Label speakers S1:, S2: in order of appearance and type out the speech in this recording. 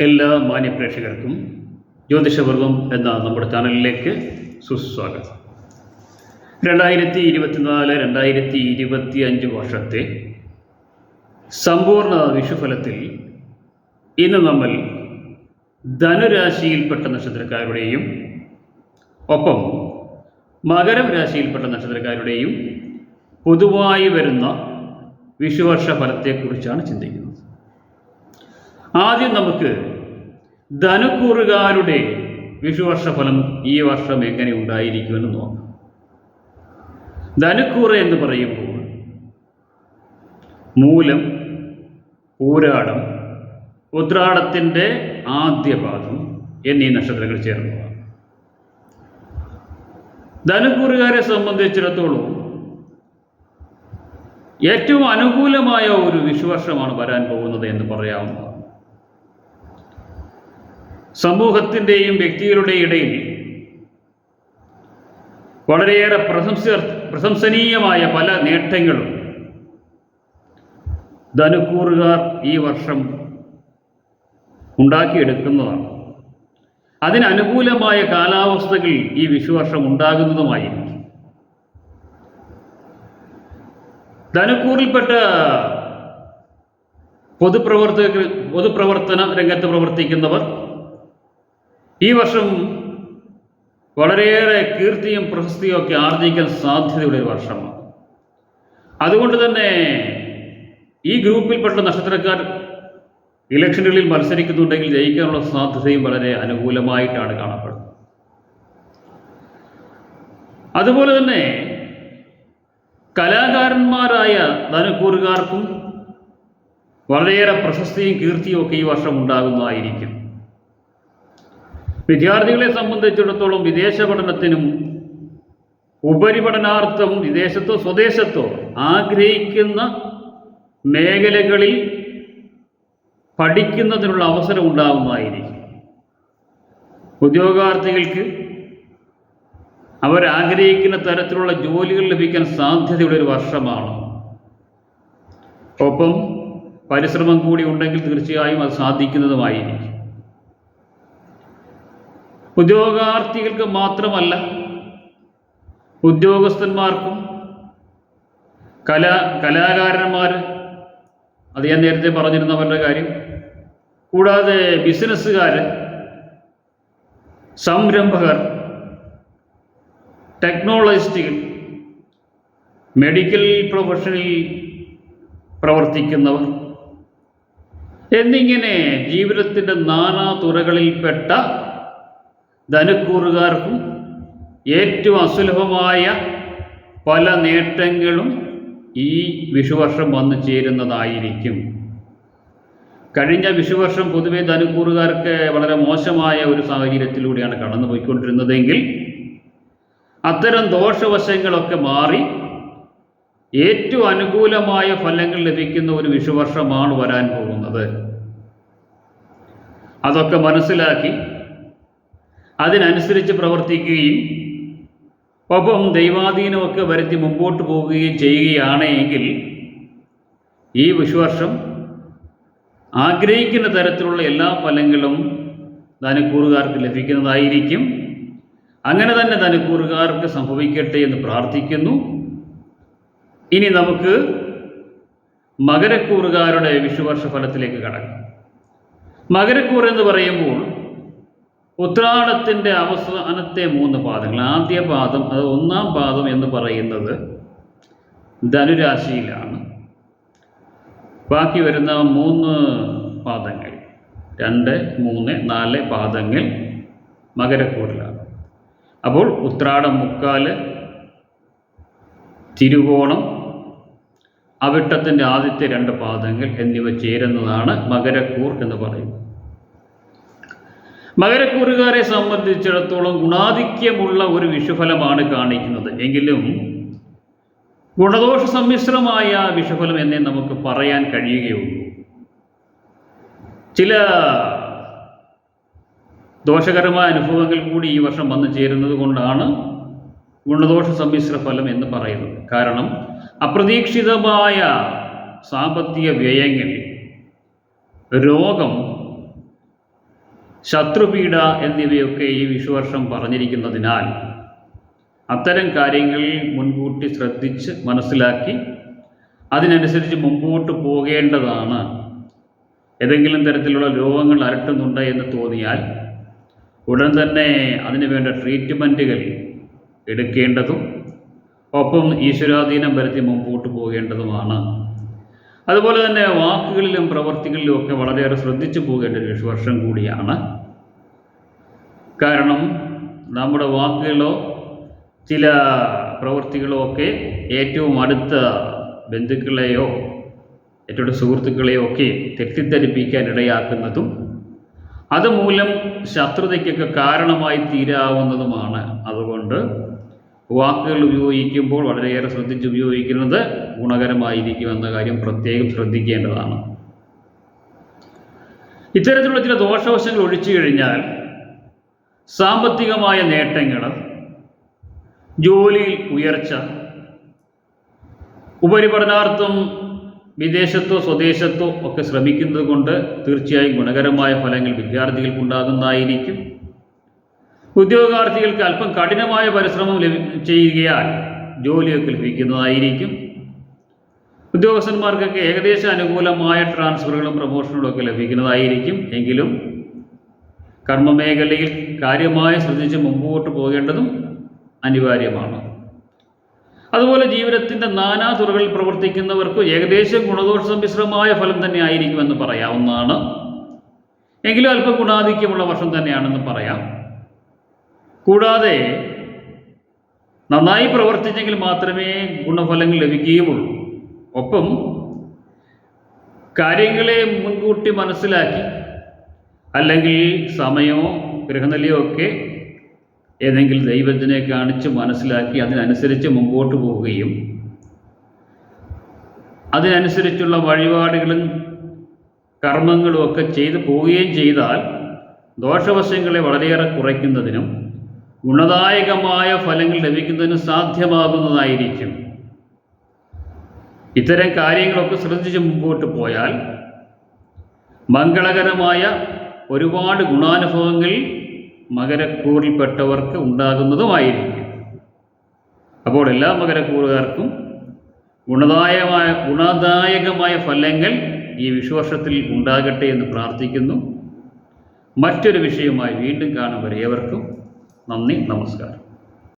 S1: എല്ലാ മാന്യപ്രേക്ഷകർക്കും ജ്യോതിഷവർഗം എന്ന നമ്മുടെ ചാനലിലേക്ക് സുസ്വാഗതം. രണ്ടായിരത്തി ഇരുപത്തിനാല് രണ്ടായിരത്തി ഇരുപത്തി അഞ്ച് വർഷത്തെ സമ്പൂർണ വിഷുഫലത്തിൽ ഇന്ന് നമ്മൾ ധനുരാശിയിൽപ്പെട്ട നക്ഷത്രക്കാരുടെയും ഒപ്പം മകരം രാശിയിൽപ്പെട്ട നക്ഷത്രക്കാരുടെയും പൊതുവായി വരുന്ന വിഷുവർഷ ഫലത്തെക്കുറിച്ചാണ് ചിന്തിക്കുന്നത്. ആദ്യം നമുക്ക് ധനുക്കൂറുകാരുടെ വിഷുവർഷ ഫലം ഈ വർഷം എങ്ങനെ ഉണ്ടായിരിക്കുമെന്ന് നോക്കാം. ധനുക്കൂറ് എന്ന് പറയുമ്പോൾ മൂലം ഊരാടം ഉത്രാടത്തിന്റെ ആദ്യ പാദം എന്നീ നക്ഷത്രങ്ങൾ ചേർന്നതാണ് ധനുക്കൂറുകാരെ സംബന്ധിച്ചിടത്തോളം ഏറ്റവും അനുകൂലമായ ഒരു വിഷുവർഷമാണ് വരാൻ പോകുന്നത് എന്ന് പറയാവുന്നതാണ്. സമൂഹത്തിന്റെയും വ്യക്തികളുടെയും ഇടയിൽ വളരെയേറെ പ്രശംസ പ്രശംസനീയമായ പല നേട്ടങ്ങളും ധനുക്കൂറുകാർ ഈ വർഷം ഉണ്ടാക്കിയെടുക്കുന്നതാണ്. അതിനനുകൂലമായ കാലാവസ്ഥകൾ ഈ വിഷുവർഷം ഉണ്ടാകുന്നതുമായിരിക്കും. ധനുക്കൂറിൽപ്പെട്ട പൊതുപ്രവർത്തക പൊതുപ്രവർത്തന രംഗത്ത് പ്രവർത്തിക്കുന്നവർ ഈ വർഷം വളരെയേറെ കീർത്തിയും പ്രശസ്തിയും ഒക്കെ ആർജിക്കാൻ സാധ്യതയുള്ള ഒരു വർഷമാണ്. അതുകൊണ്ട് തന്നെ ഈ ഗ്രൂപ്പിൽപ്പെട്ട നക്ഷത്രക്കാർ ഇലക്ഷനുകളിൽ മത്സരിക്കുന്നുണ്ടെങ്കിൽ ജയിക്കാനുള്ള സാധ്യതയും വളരെ അനുകൂലമായിട്ടാണ് കാണപ്പെടുന്നത്. അതുപോലെ തന്നെ കലാകാരന്മാരായ ധനുക്കൂറുകാർക്കും വളരെയേറെ പ്രശസ്തിയും കീർത്തിയും ഒക്കെ ഈ വർഷം ഉണ്ടാകുന്നതായിരിക്കും. വിദ്യാർത്ഥികളെ സംബന്ധിച്ചിടത്തോളം വിദേശ പഠനത്തിനും ഉപരിപഠനാർത്ഥം വിദേശത്തോ സ്വദേശത്തോ ആഗ്രഹിക്കുന്ന മേഖലകളിൽ പഠിക്കുന്നതിനുള്ള അവസരം ഉണ്ടാകുന്നതായിരിക്കും ഉദ്യോഗാർത്ഥികൾക്ക് അവരാഗ്രഹിക്കുന്ന തരത്തിലുള്ള ജോലികൾ ലഭിക്കാൻ സാധ്യതയുള്ള ഒരു വർഷമാണ്. ഒപ്പം പരിശ്രമം കൂടി ഉണ്ടെങ്കിൽ തീർച്ചയായും അത് സാധിക്കുന്നതുമായിരിക്കും. ഉദ്യോഗാർത്ഥികൾക്ക് മാത്രമല്ല ഉദ്യോഗസ്ഥന്മാർക്കും കലാ കലാകാരന്മാർ അത് ഞാൻ നേരത്തെ പറഞ്ഞിരുന്നവരുടെ കാര്യം കൂടാതെ ബിസിനസ്സുകാർ സംരംഭകർ ടെക്നോളജിസ്റ്റുകൾ മെഡിക്കൽ പ്രൊഫഷനിൽ പ്രവർത്തിക്കുന്നവർ എന്നിങ്ങനെ ജീവിതത്തിന്റെ നാനാ തുറകളിൽപ്പെട്ട ധനുക്കൂറുകാർക്കും ഏറ്റവും അസുലഭമായ പല നേട്ടങ്ങളും ഈ വിഷുവർഷം വന്നു ചേരുന്നതായിരിക്കും. കഴിഞ്ഞ വിഷുവർഷം പൊതുവെ ധനുക്കൂറുകാർക്ക് വളരെ മോശമായ ഒരു സാഹചര്യത്തിലൂടെയാണ് കടന്നു പോയിക്കൊണ്ടിരുന്നതെങ്കിൽ അത്തരം ദോഷവശങ്ങളൊക്കെ മാറി ഏറ്റവും അനുകൂലമായ ഫലങ്ങൾ ലഭിക്കുന്ന ഒരു വിഷുവർഷമാണ് വരാൻ പോകുന്നത്. അതൊക്കെ മനസ്സിലാക്കി അതിനനുസരിച്ച് പ്രവർത്തിക്കുകയും ഒപ്പം ദൈവാധീനമൊക്കെ വരുത്തി മുമ്പോട്ട് പോവുകയും ചെയ്യുകയാണ് എങ്കിൽ ഈ വിഷുവർഷം ആഗ്രഹിക്കുന്ന തരത്തിലുള്ള എല്ലാ ഫലങ്ങളും ധനക്കൂറുകാർക്ക് ലഭിക്കുന്നതായിരിക്കും. അങ്ങനെ തന്നെ ധനക്കൂറുകാർക്ക് സംഭവിക്കട്ടെ എന്ന് പ്രാർത്ഥിക്കുന്നു. ഇനി നമുക്ക് മകരക്കൂറുകാരുടെ വിഷുവർഷ ഫലത്തിലേക്ക് കടക്കാം. മകരക്കൂർ എന്ന് പറയുമ്പോൾ ഉത്രാടത്തിന്റെ അവസാനത്തെ മൂന്ന് പാദങ്ങൾ. ആദ്യ പാദം അത് ഒന്നാം പാദം എന്ന് പറയുന്നത് ധനുരാശിയിലാണ്. ബാക്കി വരുന്ന മൂന്ന് പാദങ്ങൾ രണ്ട് മൂന്ന് നാല് പാദങ്ങൾ മകരക്കൂറിലാണ് അപ്പോൾ ഉത്രാടം മുക്കാൽ തിരുവോണം അവിട്ടത്തിന്റെ ആദ്യത്തെ രണ്ട് പാദങ്ങൾ എന്നിവ ചേരുന്നതാണ് മകരക്കൂർ എന്ന് പറയുന്നത്. മകരക്കൂറുകാരെ സംബന്ധിച്ചിടത്തോളം ഗുണാധിക്യമുള്ള ഒരു വിഷുഫലമാണ് കാണിക്കുന്നത്. എങ്കിലും ഗുണദോഷ സമ്മിശ്രമായ വിഷുഫലം എന്നേ നമുക്ക് പറയാൻ കഴിയുകയുള്ളൂ. ചില ദോഷകരമായ അനുഭവങ്ങൾ കൂടി ഈ വർഷം വന്നു ചേരുന്നത് കൊണ്ടാണ് ഗുണദോഷ സമ്മിശ്ര ഫലം എന്ന് പറയുന്നത്. കാരണം അപ്രതീക്ഷിതമായ സാമ്പത്തിക വ്യയങ്ങൾ രോഗം ശത്രുപീഡ എന്നിവയൊക്കെ ഈ വിഷുവർഷം പറഞ്ഞിരിക്കുന്നതിനാൽ അത്തരം കാര്യങ്ങളിൽ മുൻകൂട്ടി ശ്രദ്ധിച്ച് മനസ്സിലാക്കി അതിനനുസരിച്ച് മുമ്പോട്ട് പോകേണ്ടതാണ്. ഏതെങ്കിലും തരത്തിലുള്ള രോഗങ്ങൾ അലട്ടുന്നുണ്ട് എന്ന് തോന്നിയാൽ ഉടൻ തന്നെ അതിനു വേണ്ട ട്രീറ്റ്മെന്റുകൾ എടുക്കേണ്ടതും ഒപ്പം ഈശ്വരാധീനം വരുത്തി മുമ്പോട്ട് പോകേണ്ടതുമാണ്. അതുപോലെ തന്നെ വാക്കുകളിലും പ്രവർത്തികളിലും ഒക്കെ വളരെയേറെ ശ്രദ്ധിച്ചു പോകേണ്ട ഒരു വർഷം കൂടിയാണ്. കാരണം നമ്മുടെ വാക്കുകളോ ചില പ്രവൃത്തികളോ ഒക്കെ ഏറ്റവും അടുത്ത ബന്ധുക്കളെയോ ഏറ്റവും സുഹൃത്തുക്കളെയോ ഒക്കെ തെറ്റിദ്ധരിപ്പിക്കാൻ ഇടയാക്കുന്നതും അതുമൂലം ശത്രുതയ്ക്കൊക്കെ കാരണമായി തീരാവുന്നതുമാണ്. അതുകൊണ്ട് വാക്കുകൾ ഉപയോഗിക്കുമ്പോൾ വളരെയേറെ ശ്രദ്ധിച്ച് ഉപയോഗിക്കുന്നത് ഗുണകരമായിരിക്കുമെന്ന കാര്യം പ്രത്യേകം ശ്രദ്ധിക്കേണ്ടതാണ്. ഇത്തരത്തിലുള്ള ചില ദോഷവശങ്ങൾ ഒഴിച്ചു കഴിഞ്ഞാൽ സാമ്പത്തികമായ നേട്ടങ്ങൾ ജോലിയിൽ ഉയർച്ച ഉപരിപഠനാർത്ഥം വിദേശത്തോ സ്വദേശത്തോ ഒക്കെ ശ്രമിക്കുന്നത് കൊണ്ട് തീർച്ചയായും ഗുണകരമായ ഫലങ്ങൾ വിദ്യാർത്ഥികൾക്കുണ്ടാകുന്നതായിരിക്കും. ഉദ്യോഗാർത്ഥികൾക്ക് അല്പം കഠിനമായ പരിശ്രമം ചെയ്യുകയാൽ ജോലിയൊക്കെ ലഭിക്കുന്നതായിരിക്കും. ഉദ്യോഗസ്ഥന്മാർക്കൊക്കെ ഏകദേശം അനുകൂലമായ ട്രാൻസ്ഫറുകളും പ്രമോഷനുകളും ഒക്കെ ലഭിക്കുന്നതായിരിക്കും. എങ്കിലും കർമ്മമേഖലയിൽ കാര്യമായി ശ്രദ്ധിച്ച് മുമ്പോട്ട് പോകേണ്ടതും അനിവാര്യമാണ്. അതുപോലെ ജീവിതത്തിന്റെ നാനാ തുറകളിൽ പ്രവർത്തിക്കുന്നവർക്ക് ഏകദേശം ഗുണദോഷ സമ്മിശ്രമായ ഫലം തന്നെ ആയിരിക്കുമെന്ന് പറയാവുന്നതാണ്. എങ്കിലും അല്പം ഗുണാധിക്യമുള്ള വർഷം തന്നെയാണെന്ന് പറയാം. കൂടാതെ നന്നായി പ്രവർത്തിച്ചെങ്കിൽ മാത്രമേ ഗുണഫലങ്ങൾ ലഭിക്കുകയുള്ളൂ. ഒപ്പം കാര്യങ്ങളെ മുൻകൂട്ടി മനസ്സിലാക്കി അല്ലെങ്കിൽ സമയമോ ഗ്രഹനിലയോ ഒക്കെ ഏതെങ്കിലും ദൈവത്തിനെ കാണിച്ച് മനസ്സിലാക്കി അതിനനുസരിച്ച് മുമ്പോട്ട് പോവുകയും അതിനനുസരിച്ചുള്ള വഴിപാടുകളും കർമ്മങ്ങളും ഒക്കെ ചെയ്തു പോവുകയും ചെയ്താൽ ദോഷവശങ്ങളെ വളരെയേറെ കുറയ്ക്കുന്നതിനും ഗുണദായകമായ ഫലങ്ങൾ ലഭിക്കുന്നതിന് സാധ്യമാകുന്നതായിരിക്കും. ഇത്തരം കാര്യങ്ങളൊക്കെ ശ്രദ്ധിച്ച് മുമ്പോട്ട് പോയാൽ മംഗളകരമായ ഒരുപാട് ഗുണാനുഭവങ്ങൾ മകരക്കൂറിൽപ്പെട്ടവർക്ക് ഉണ്ടാകുന്നതുമായിരിക്കും. അപ്പോൾ എല്ലാ മകരക്കൂറുകാർക്കും ഗുണദായകമായ ഗുണദായകമായ ഫലങ്ങൾ ഈ വിഷുവർഷത്തിൽ ഉണ്ടാകട്ടെ എന്ന് പ്രാർത്ഥിക്കുന്നു. മറ്റൊരു വിഷയമായി വീണ്ടും കാണും. വരെ ഏവർക്കും നന്ദി നമസ്കാരം.